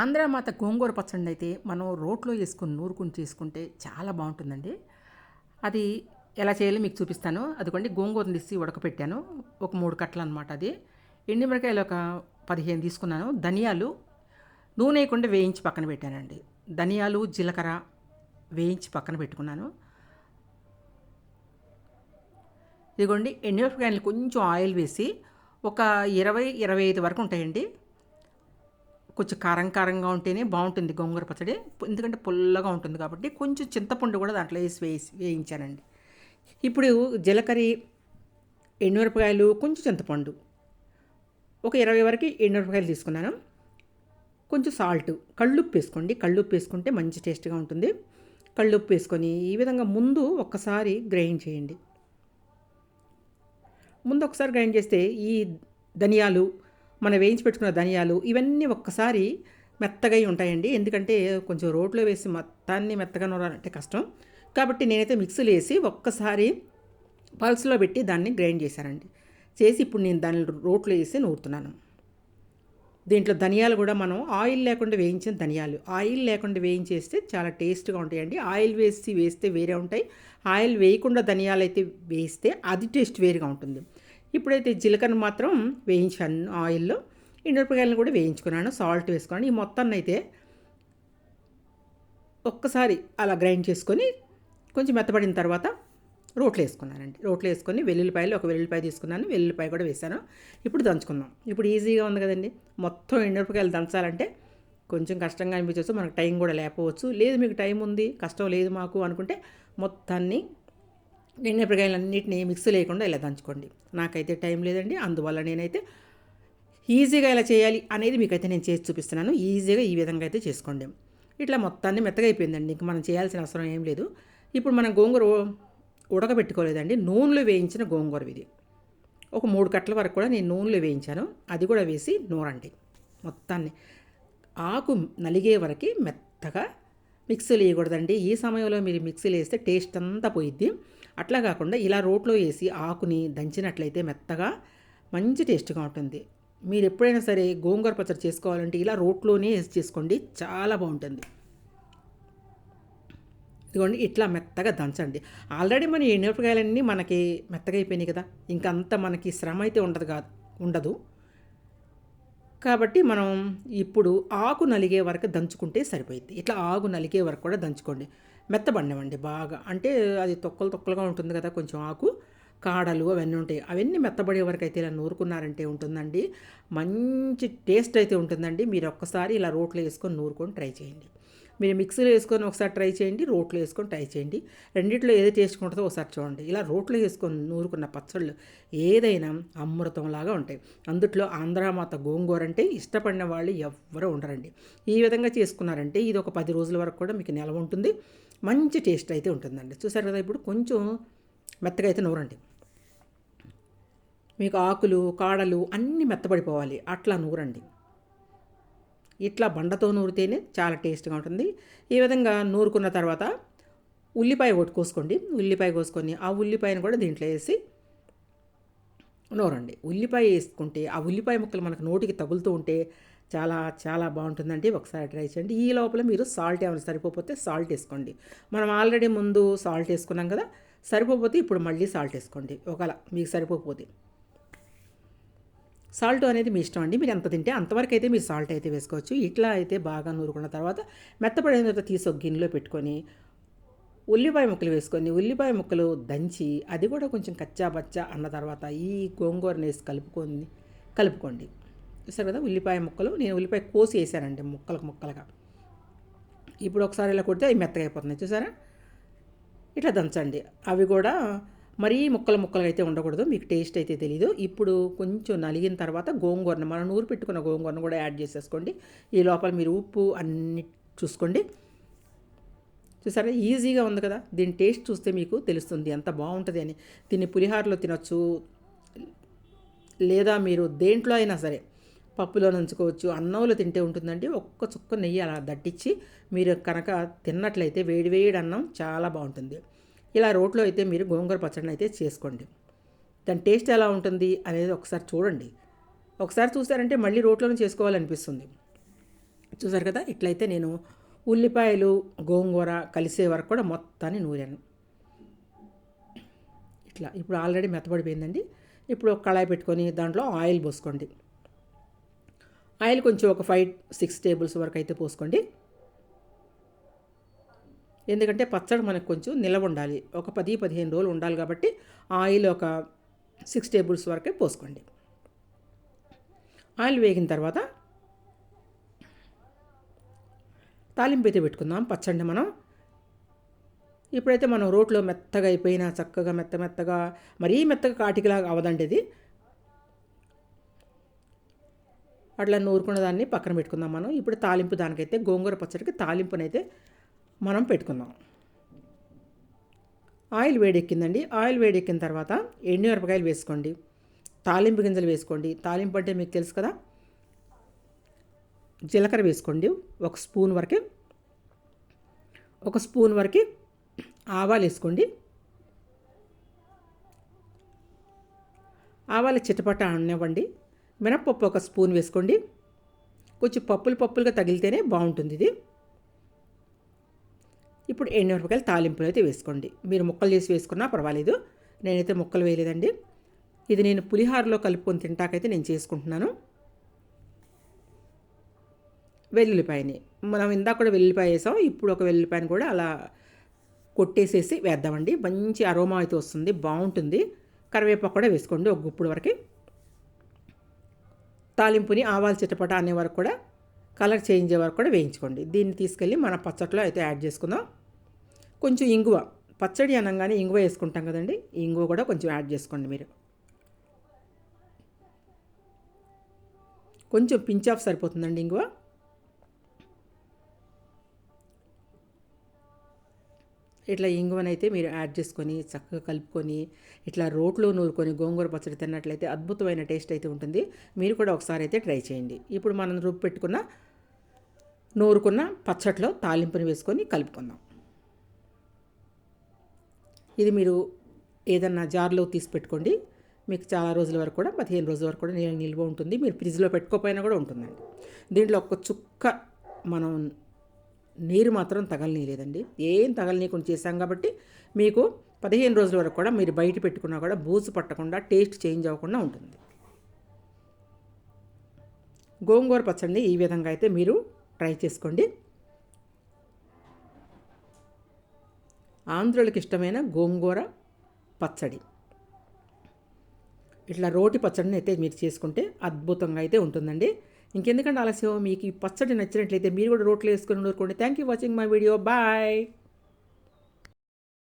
ఆంధ్రామాత గోంగూర పచ్చడి అయితే మనం రోట్లో వేసుకొని నూరుకుని చేసుకుంటే చాలా బాగుంటుందండి. అది ఎలా చేయాలో మీకు చూపిస్తాను. అదిగోండి గోంగూరని తీసి ఉడకపెట్టాను. ఒక మూడు కట్టలు అనమాట అది. ఎండిమిరకాయలు ఒక పదిహేను తీసుకున్నాను. ధనియాలు నూనె వేయకుండా వేయించి పక్కన పెట్టానండి. ధనియాలు జీలకర్ర వేయించి పక్కన పెట్టుకున్నాను. ఇదిగోండి ఎండిమిరపకాయలు కొంచెం ఆయిల్ వేసి ఒక ఇరవై ఇరవై ఐదు వరకు ఉంటాయండి. కొంచెం కారం కారంగా ఉంటేనే బాగుంటుంది గోంగూర పచ్చడి. ఎందుకంటే పుల్లగా ఉంటుంది కాబట్టి కొంచెం చింతపండు కూడా దాంట్లో వేసి వేసి వేయించానండి. ఇప్పుడు జీలకర్ర ఎండుమిరపకాయలు కొంచెం చింతపండు. ఒక ఇరవై వరకు ఎండుమిరపకాయలు తీసుకున్నాను. కొంచెం సాల్ట్ కళ్ళుప్పు వేసుకోండి. కళ్ళుప్పు వేసుకుంటే మంచి టేస్ట్గా ఉంటుంది. కళ్ళుప్పు వేసుకొని ఈ విధంగా ముందు ఒక్కసారి గ్రైండ్ చేయండి. ముందు ఒకసారి గ్రైండ్ చేస్తే ఈ ధనియాలు మనం వేయించి పెట్టుకున్న ధనియాలు ఇవన్నీ ఒక్కసారి మెత్తగా ఉంటాయండి. ఎందుకంటే కొంచెం రోట్లో వేసి మొత్తాన్ని మెత్తగా నూరాలంటే కష్టం. కాబట్టి నేనైతే మిక్సీలో వేసి ఒక్కసారి పల్స్లో పెట్టి దాన్ని గ్రైండ్ చేశానండి. చేసి ఇప్పుడు నేను దాన్ని రోట్లో వేసి నూరుతున్నాను. దీంట్లో ధనియాలు కూడా మనం ఆయిల్ లేకుండా వేయించిన ధనియాలు. ఆయిల్ లేకుండా వేయించేస్తే చాలా టేస్ట్గా ఉంటాయండి. ఆయిల్ వేసి వేస్తే వేరే ఉంటాయి. ఆయిల్ వేయకుండా ధనియాలు అయితే వేస్తే అది టేస్ట్ వేరుగా ఉంటుంది. ఇప్పుడైతే జీలకర్ర మాత్రం వేయించాను ఆయిల్లో. ఎండుమిరపకాయలను కూడా వేయించుకున్నాను సాల్ట్ వేసుకున్నాను. ఈ మొత్తాన్ని అయితే ఒక్కసారి అలా గ్రైండ్ చేసుకొని కొంచెం మెత్తబడిన తర్వాత రోట్లు వేసుకున్నానండి. రోట్లు వేసుకొని వెల్లుల్లిపాయలు ఒక వెల్లుల్లిపాయ తీసుకున్నాను వెల్లుల్లిపాయ కూడా వేసాను ఇప్పుడు దంచుకుందాం. ఇప్పుడు ఈజీగా ఉంది కదండి. మొత్తం ఎండుమిరపకాయలు దంచాలంటే కొంచెం కష్టంగా అనిపించవచ్చు. మనకు టైం కూడా లేకపోవచ్చు. లేదు మీకు టైం ఉంది కష్టం లేదు మాకు అనుకుంటే మొత్తాన్ని ఎండుమిరపకాయలన్నింటినీ మిక్సీ లేకుండా ఇలా దంచుకోండి. నాకైతే టైం లేదండి అందువల్ల నేనైతే ఈజీగా ఇలా చేయాలి అనేది మీకైతే నేను చేసి చూపిస్తున్నాను. ఈజీగా ఈ విధంగా అయితే చేసుకోండి. ఇట్లా మొత్తాన్ని మెత్తగా అయిపోయిందండి ఇంక మనం చేయాల్సిన అవసరం ఏం లేదు. ఇప్పుడు మనం గోంగూర ఉడకబెట్టుకోలేదండి నూనెలో వేయించిన గోంగూర ఇది. ఒక మూడు కట్టల వరకు కూడా నేను నూనెలో వేయించాను అది కూడా వేసి నూరండి. మొత్తాన్ని ఆకు నలిగే వరకు మెత్తగా మిక్సీలు వేయకూడదండి ఈ సమయంలో మీరు మిక్సీలు వేస్తే టేస్ట్ అంతా పోయిద్ది. అట్లా కాకుండా ఇలా రోట్లో వేసి ఆకుని దంచినట్లయితే మెత్తగా మంచి టేస్ట్గా ఉంటుంది. మీరు ఎప్పుడైనా సరే గోంగూర పచ్చడి చేసుకోవాలంటే ఇలా రోట్లోనే వేసి చేసుకోండి చాలా బాగుంటుంది. ఇదిగోండి ఇట్లా మెత్తగా దంచండి. ఆల్రెడీ మన ఎండుమిరపకాయలన్నీ మనకి మెత్తగా అయిపోయినాయి కదా ఇంకంత మనకి శ్రమ అయితే ఉండదు కాదు ఉండదు. కాబట్టి మనం ఇప్పుడు ఆకు నలిగే వరకు దంచుకుంటే సరిపోయింది. ఇట్లా ఆకు నలిగే వరకు కూడా దంచుకోండి. మెత్తబడినవండి బాగా. అంటే అది తొక్కలు తొక్కలుగా ఉంటుంది కదా కొంచెం ఆకు. కాడలు అవన్నీ ఉంటాయి. అవన్నీ మెత్తబడే వరకు అయితే ఇలా నూరుకున్నారంటే ఉంటుందండి. మంచి టేస్ట్ అయితే ఉంటుందండి. మీరు ఒక్కసారి ఇలా రోట్లో వేసుకొని నూరుకొని ట్రై చేయండి. మీరు మిక్సీలో వేసుకొని ఒకసారి ట్రై చేయండి రోట్లో వేసుకొని ట్రై చేయండి. రెండిట్లో ఏది టేస్ట్ ఉంటుందో ఒకసారి చూడండి. ఇలా రోట్లో వేసుకొని నూరుకున్న పచ్చళ్ళు ఏదైనా అమృతంలాగా ఉంటాయి. అందుట్లో ఆంధ్రామాత గోంగూర అంటే ఇష్టపడిన వాళ్ళు ఎవ్వరూ ఉండరండి. ఈ విధంగా చేసుకున్నారంటే ఇది ఒక పది రోజుల వరకు కూడా మీకు నిలవ ఉంటుంది. మంచి టేస్ట్ అయితే ఉంటుందండి. చూసారు కదా ఇప్పుడు కొంచెం మెత్తగా అయితే నూరండి. మీకు ఆకులు కాడలు అన్నీ మెత్తబడిపోవాలి. అట్లా నూరండి. ఇట్లా బండతో నూరితేనే చాలా టేస్ట్గా ఉంటుంది. ఈ విధంగా నూరుకున్న తర్వాత ఉల్లిపాయ ఒకటి కోసుకోండి. ఉల్లిపాయ కోసుకొని ఆ ఉల్లిపాయను కూడా దీంట్లో వేసి నూరండి. ఉల్లిపాయ వేసుకుంటే ఆ ఉల్లిపాయ ముక్కలు మనకు నోటికి తగులుతూ ఉంటే చాలా చాలా బాగుంటుందండి. ఒకసారి ట్రై చేయండి. ఈ లోపల మీరు సాల్ట్ ఏమైనా సరిపోతే సాల్ట్ వేసుకోండి. మనం ఆల్రెడీ ముందు సాల్ట్ వేసుకున్నాం కదా సరిపోతే ఇప్పుడు మళ్ళీ సాల్ట్ వేసుకోండి. ఒకవేళ మీకు సరిపోతే సాల్ట్ అనేది మీ ఇష్టం అండి. మీరు ఎంత తింటే అంతవరకు అయితే మీరు సాల్ట్ అయితే వేసుకోవచ్చు. ఇట్లా అయితే బాగా నూరుకున్న తర్వాత మెత్తపడిన తర్వాత తీసి ఒక గిన్నెలో పెట్టుకొని ఉల్లిపాయ ముక్కలు వేసుకొని ఉల్లిపాయ ముక్కలు దంచి అది కూడా కొంచెం కచ్చా బచ్చా అన్న తర్వాత ఈ గోంగూరని వేసి కలుపుకొని కలుపుకోండి. చూసారు కదా ఉల్లిపాయ ముక్కలు? నేను ఉల్లిపాయ కోసి వేసానండి ముక్కలకు ముక్కలుగా. ఇప్పుడు ఒకసారి ఇలా కొడితే అవి మెత్తగా అయిపోతున్నాయి. చూసారా? ఇట్లా దంచండి. అవి కూడా మరీ ముక్కలు ముక్కలు అయితే ఉండకూడదు. మీకు టేస్ట్ అయితే తెలీదు. ఇప్పుడు కొంచెం నలిగిన తర్వాత గోంగూరను మనం నూరు పెట్టుకున్న గోంగూరను కూడా యాడ్ చేసేసుకోండి. ఈ లోపల మీరు ఉప్పు అన్ని చూసుకోండి. చూసారా? ఈజీగా ఉంది కదా? దీని టేస్ట్ చూస్తే మీకు తెలుస్తుంది ఎంత బాగుంటుంది అని. దీన్ని పులిహారలో తినొచ్చు. లేదా మీరు దేంట్లో అయినా సరే పప్పులో నంచుకోవచ్చు. అన్నంలో తింటే ఉంటుందండి. ఒక్క చుక్క నెయ్యి అలా దట్టించి మీరు కనుక తిన్నట్లయితే వేడి వేడి అన్నం చాలా బాగుంటుంది. ఇలా రోట్లో అయితే మీరు గోంగూర పచ్చడిని అయితే చేసుకోండి. దాని టేస్ట్ ఎలా ఉంటుంది అనేది ఒకసారి చూడండి. ఒకసారి చూసారంటే మళ్ళీ రోట్లోనే చేసుకోవాలనిపిస్తుంది. చూసారు కదా? ఇట్లయితే నేను ఉల్లిపాయలు గోంగూర కలిసే వరకు కూడా మొత్తాన్ని నూరాను. ఇట్లా ఇప్పుడు ఆల్రెడీ మెత్తబడిపోయిందండి. ఇప్పుడు ఒక కళాయి పెట్టుకొని దాంట్లో ఆయిల్ పోసుకోండి. ఆయిల్ కొంచెం ఒక ఫైవ్ సిక్స్ టేబుల్స్ వరకు అయితే పోసుకోండి. ఎందుకంటే పచ్చడి మనకు కొంచెం నిలవ ఉండాలి. ఒక పది పదిహేను రోజులు ఉండాలి కాబట్టి ఆయిల్ ఒక సిక్స్ టేబుల్స్ వరకే పోసుకోండి. ఆయిల్ వేగిన తర్వాత తాలింపు అయితే పెట్టుకుందాం. పచ్చడి మనం ఇప్పుడైతే మనం రోట్లో మెత్తగా అయిపోయినా చక్కగా మెత్త మెత్తగా మరీ మెత్తగా కాటికిలాగా అవదండి ఇది. అట్లా నూరుకున్న దాన్ని పక్కన పెట్టుకుందాం మనం. ఇప్పుడు తాలింపు దానికైతే గోంగూర పచ్చడికి తాలింపునైతే మనం పెట్టుకుందాం. ఆయిల్ వేడెక్కిందండి. ఆయిల్ వేడెక్కిన తర్వాత ఎండుమిరపకాయలు వేసుకోండి. తాలింపు గింజలు వేసుకోండి. తాలింపు అంటే మీకు తెలుసు కదా? జీలకర్ర వేసుకోండి. ఒక స్పూన్ వరకు ఒక స్పూన్ వరకు ఆవాలు వేసుకోండి. ఆవాలు చిటపట అనివ్వండి. మినప్పప్పు ఒక స్పూన్ వేసుకోండి. కొంచెం పప్పులు పప్పులుగా తగిలితేనే బాగుంటుంది ఇది. ఇప్పుడు ఎండుమిరపకాయలు తాలింపులు అయితే వేసుకోండి. మీరు ముక్కలు చేసి వేసుకున్నా పర్వాలేదు. నేనైతే ముక్కలు వేయలేదండి. ఇది నేను పులిహారలో కలుపుకొని తింటాకైతే నేను చేసుకుంటున్నాను. వెల్లుల్లిపాయని. మనం ఇందాక కూడా వెల్లుల్లిపాయ వేసాం. ఇప్పుడు ఒక వెల్లుల్లిపాయని కూడా అలా కొట్టేసేసి వేద్దామండి. మంచి అరోమా అయితే వస్తుంది. బాగుంటుంది. కరివేపాకు కూడా వేసుకోండి ఒక గుప్పుడు వరకు. తాలింపుని ఆవాలు చిట్టపట అనే వరకు కూడా కలర్ చేంజ్ అయ్యే వరకు కూడా వేయించుకోండి. దీన్ని తీసుకెళ్ళి మన పచ్చట్లో అయితే యాడ్ చేసుకుందాం. కొంచెం ఇంగువ పచ్చడి అనగానే ఇంగువ వేసుకుంటాం కదండి. ఇంగువ కూడా కొంచెం యాడ్ చేసుకోండి మీరు. కొంచెం పించ్ ఆఫ్ సరిపోతుందండి ఇంగువ. ఇట్లా ఇంగువనైతే మీరు యాడ్ చేసుకొని చక్కగా కలుపుకొని ఇట్లా రోట్లో నూరుకొని గోంగూర పచ్చడి తిన్నట్లయితే అద్భుతమైన టేస్ట్ అయితే ఉంటుంది. మీరు కూడా ఒకసారి అయితే ట్రై చేయండి. ఇప్పుడు మనం రుబ్బు పెట్టుకున్న నూరుకున్న పచ్చట్లో తాలింపుని వేసుకొని కలుపుకుందాం. ఇది మీరు ఏదన్నా జార్లో తీసి పెట్టుకోండి. మీకు చాలా రోజుల వరకు కూడా పదిహేను రోజుల వరకు కూడా నీళ్ళు నిల్వ ఉంటుంది. మీరు ఫ్రిడ్జ్లో పెట్టుకోపోయినా కూడా ఉంటుందండి దీంట్లో ఒక్క చుక్క మనం నీరు మాత్రం తగలనీయలేదండి. ఏం తగలనీయకుండా చేశాం కాబట్టి మీకు పదిహేను రోజుల వరకు కూడా మీరు బయట పెట్టుకున్నా కూడా బూజు పట్టకుండా టేస్ట్ చేంజ్ అవ్వకుండా ఉంటుంది. గోంగూర పచ్చడిని ఈ విధంగా అయితే మీరు ట్రై చేసుకోండి. ఆంధ్రులకు ఇష్టమైన గోంగూర పచ్చడి. ఇట్లా రోటి పచ్చడిని అయితే మీరు చేసుకుంటే అద్భుతంగా అయితే ఉంటుందండి. ఇంకెందుకంటే ఆలస్యం? మీకు ఈ పచ్చడి నచ్చినట్లయితే మీరు కూడా రోట్లో వేసుకొని నూరుకోండి. Thank you watching my video bye